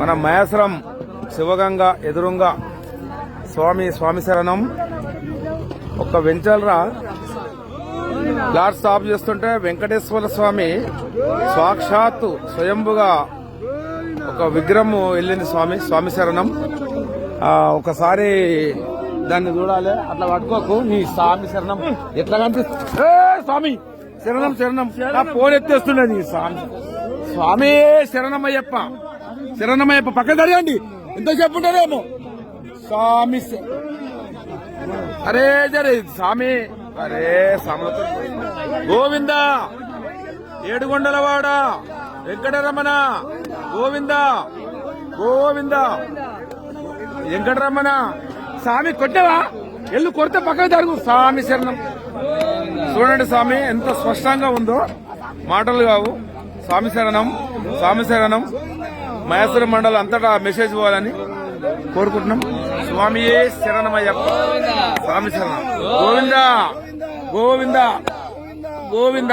మన మహేశ్వరం శివగంగ ఎదురుంగా స్వామి స్వామి శరణం. ఒక వెంచల్రా లాడ్ స్టాప్ చేస్తుంటే వెంకటేశ్వర స్వామి సాక్షాత్తు స్వయంభుగా ఒక విగ్రహం వెళ్ళింది స్వామి స్వామి శరణం. ఒకసారి దాన్ని చూడాలి. అట్లా పట్టుకోకు నీ స్వామి శరణం. ఎట్లా కనిపిస్తుంది స్వామి! శరణం శరణం. నా ఫోన్ నీ స్వామి. స్వామి శరణమయ్యప్ప. శరణమయ్యప్ప పక్కన తడియండి ఎంతసేపు ఉంటారేమో స్వామి అరే జరే స్వామి. అరే సమత గోవింద ఏడుగొండలవాడ వెంకటరమణ గోవింద గోవింద. వెంకటరమణ. స్వామి కొట్టవా? ఎల్లు కొడితే పక్కన జరుగు. స్వామి శరణం. చూడండి స్వామి ఎంత స్పష్టంగా ఉందో. మాటలు కావు. స్వామి శరణం స్వామి శరణం. మహేశ్వర మండలం అంతటా మెసేజ్ పోవాలని కోరుకుంటున్నాం. స్వామియే శరణమయ్యప్ప. స్వామి శరణం. గోవింద గోవింద గోవింద.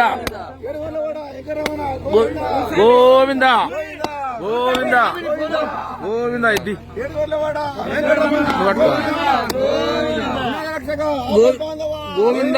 గోవింద గోవింద గోవింద ఇది. గోవింద పట్టుకో. గో- గోవింద.